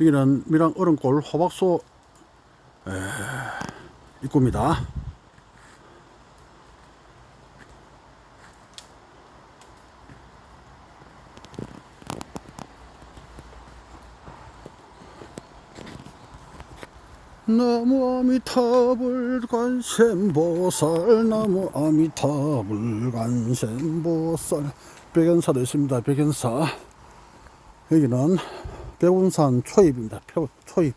여기는 밀양 얼음골 호박소 에, 입구입니다. 나무 아미타불 관세음보살 나무 아미타불 관세음보살. 백연사도 있습니다. 백연사. 여기는 백운산 초입입니다. 표- 초입.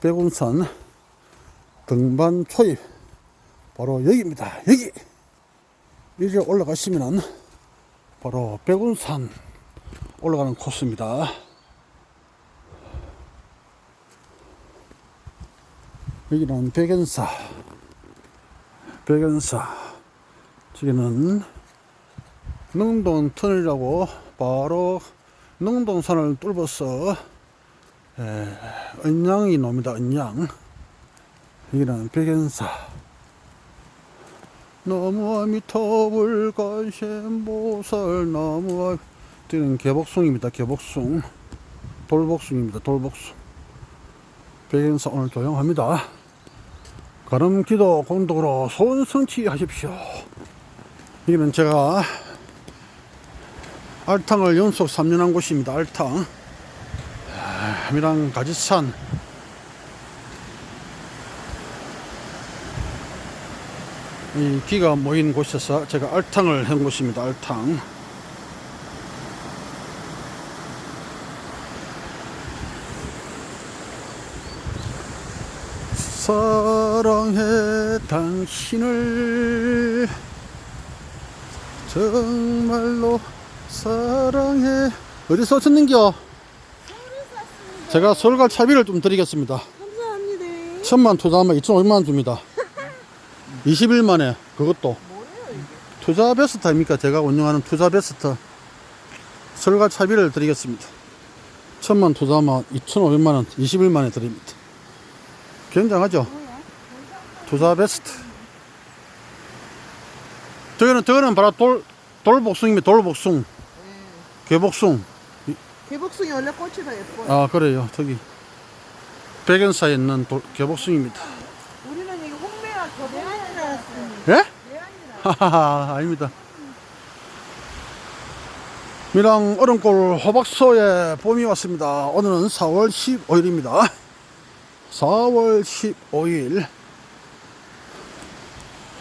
백운산 등반 초입. 바로 여기입니다. 여기. 이제 올라가시면은 바로 백운산 올라가는 코스입니다. 여기는 백연사. 백연사. 저기는 능동 터널이라고 바로 능동산을 뚫어서 에, 은양이 놈이다 은양 여기는 백연사 나무 아미타불 관세음보살 나무 아 저기는 개복숭입니다 개복숭 돌복숭입니다 돌복숭 백연사 오늘 조용합니다. 가름 기도 공덕으로 소원 성취 하십시오. 여기는 제가 알탕을 연속 3년 한 곳입니다. 알탕. 아, 미랑 가지산. 이 기가 모인 곳에서 제가 알탕을 한 곳입니다. 알탕. 사랑해 당신을 정말로 사랑해 어디서 오셨는겨? 제가 서울 갈 차비를 좀 드리겠습니다 감사합니다. 천만 투자하면 2,500만원 줍니다 20일 만에 그것도 투자 베스트 아닙니까 제가 운영하는 투자 베스트 서울 갈 차비를 드리겠습니다 천만 투자하면 2,500만원 20일 만에 드립니다 굉장하죠? 투자 베스트. 저거는 저거는 바로 돌 돌복숭입니다. 돌복숭. 개복숭. 개복숭이 원래 꽃이 더 예뻐요. 아 그래요. 저기 백연사에 있는 돌, 개복숭입니다. 우리는 이게 홍매와 겨봉인 줄 알았습니다. 예? 하하하 아닙니다. 미랑 얼음골 호박소에 봄이 왔습니다. 오늘은 4월 15일입니다. 4월 15일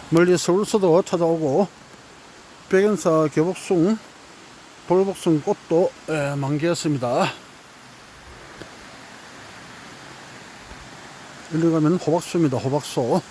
멀리 서울서도 찾아오고 백연사 개복숭 돌복숭 꽃도 예, 만개했습니다. 이리 가면 호박소입니다. 호박소.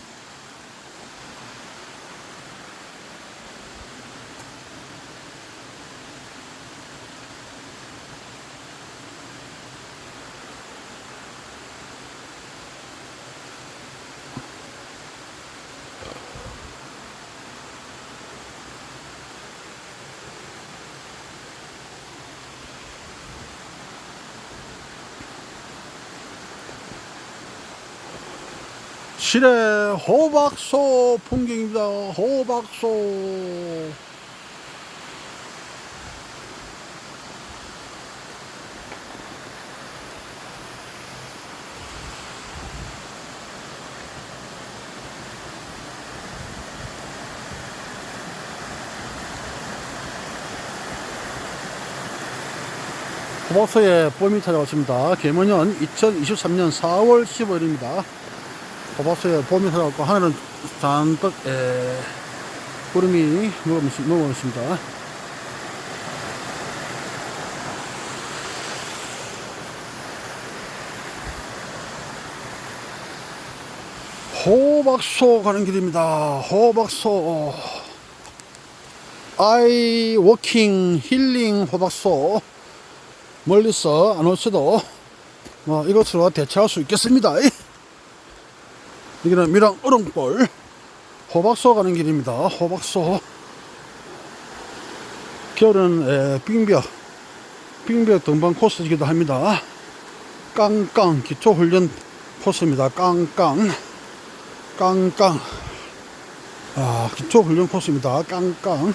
실의 호박소 풍경입니다. 호박소. 호박소에 봄이 찾아왔습니다. 개문년 2023년 4월 15일입니다. 호박소에 봄이 찾아왔고 하늘은 잔뜩 에, 구름이 먹어 있습니다. 호박소 가는 길입니다. 호박소 아이 워킹 힐링 호박소 멀리서 안 오셔도 뭐 이것으로 대체할 수 있겠습니다. 여기는 미랑 얼음골 호박소 가는 길입니다. 호박소 겨울은 에, 빙벽 빙벽 등반 코스이기도 합니다. 깡깡 기초 훈련 코스입니다. 깡깡 깡깡 아 기초 훈련 코스입니다. 깡깡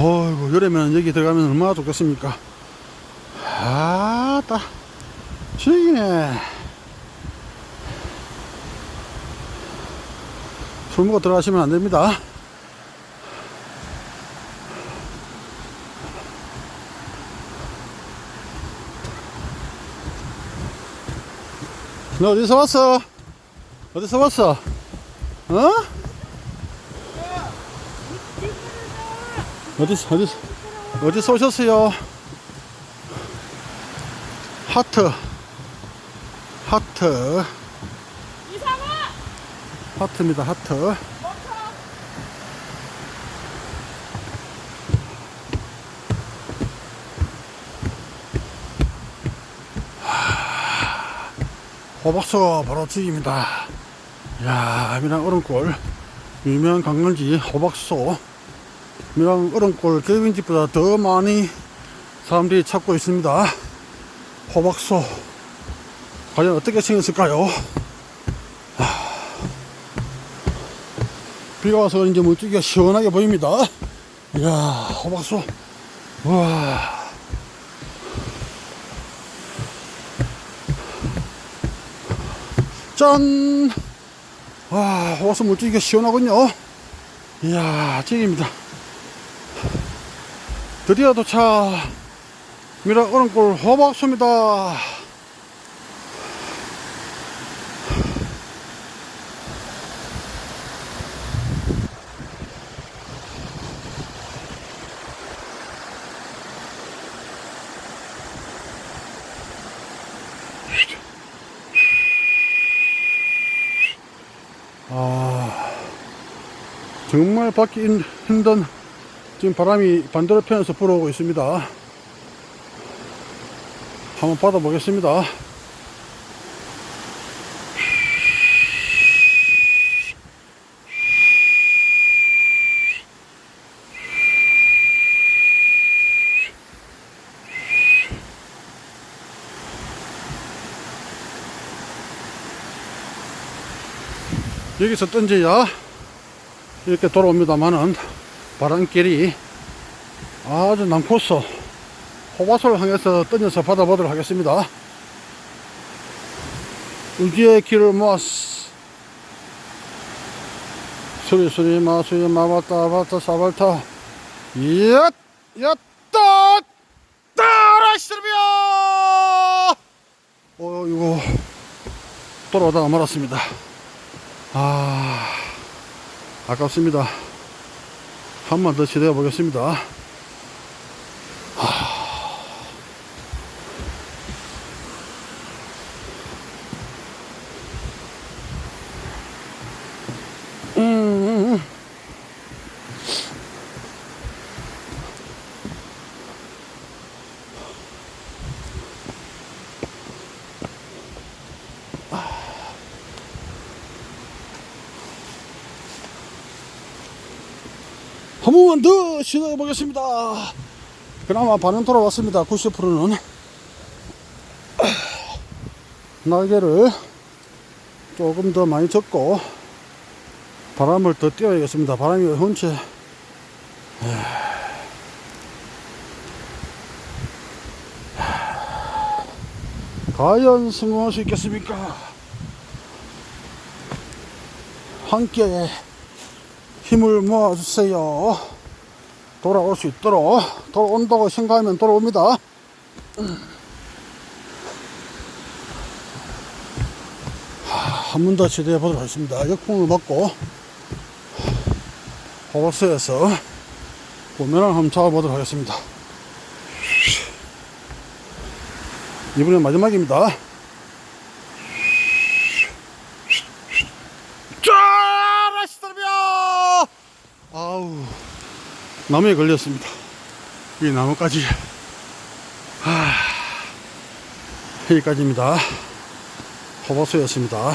어이구, 여름에는 여기 들어가면 얼마나 좋겠습니까? 아따, 죽이네. 술 먹고 들어가시면 안 됩니다. 너 어디서 왔어? 어디서 왔어? 어? 어디서, 어디서, 어디서 오셨어요? 하트. 하트. 이상아! 하트입니다, 하트. 하, 호박소 바로 죽입니다. 야, 미랑 얼음골. 유명한 관광지 호박소. 미랑 얼음골 개빈집보다 더 많이 사람들이 찾고 있습니다. 호박소. 과연 어떻게 생겼을까요? 비가 와서 이제 물줄기가 시원하게 보입니다. 이야, 호박소. 와. 짠! 와, 호박소 물줄기가 시원하군요. 이야, 찌입니다. 드디어 도착. 미라 얼음골 호박소입니다. 아, 정말 받기 힘- 힘든 지금 바람이 반대로 편에서 불어오고 있습니다. 한번 받아보겠습니다. 여기서 던져야 이렇게 돌아옵니다만은 바람길이 아주 난코서 호바솔 향해서 던져서 받아보도록 하겠습니다. 우주의 길을 모았어. 수리수리 마수리 마바타 바타 사발타 얏! 얏따! 따라 시르비야! 어 이거 돌아오다가 말았습니다. 아 아깝습니다. 한 번 더 시도해 보겠습니다. 한 번만 더 시도해 보겠습니다. 그나마 반응 돌아왔습니다. 90%는 날개를 조금 더 많이 접고 바람을 더 띄워야겠습니다. 바람이 혼체 과연 성공할 수 있겠습니까? 함께 힘을 모아주세요. 돌아올 수 있도록 돌아온다고 생각하면 돌아옵니다. 한 번더 시도해 보도록 하겠습니다. 역풍을 맞고 호박스에서 보면을 한번 잡아보도록 하겠습니다. 이번엔 마지막입니다. 짜라시더비야 아우 나무에 걸렸습니다. 이 나무까지 하, 여기까지입니다. 호박소였습니다.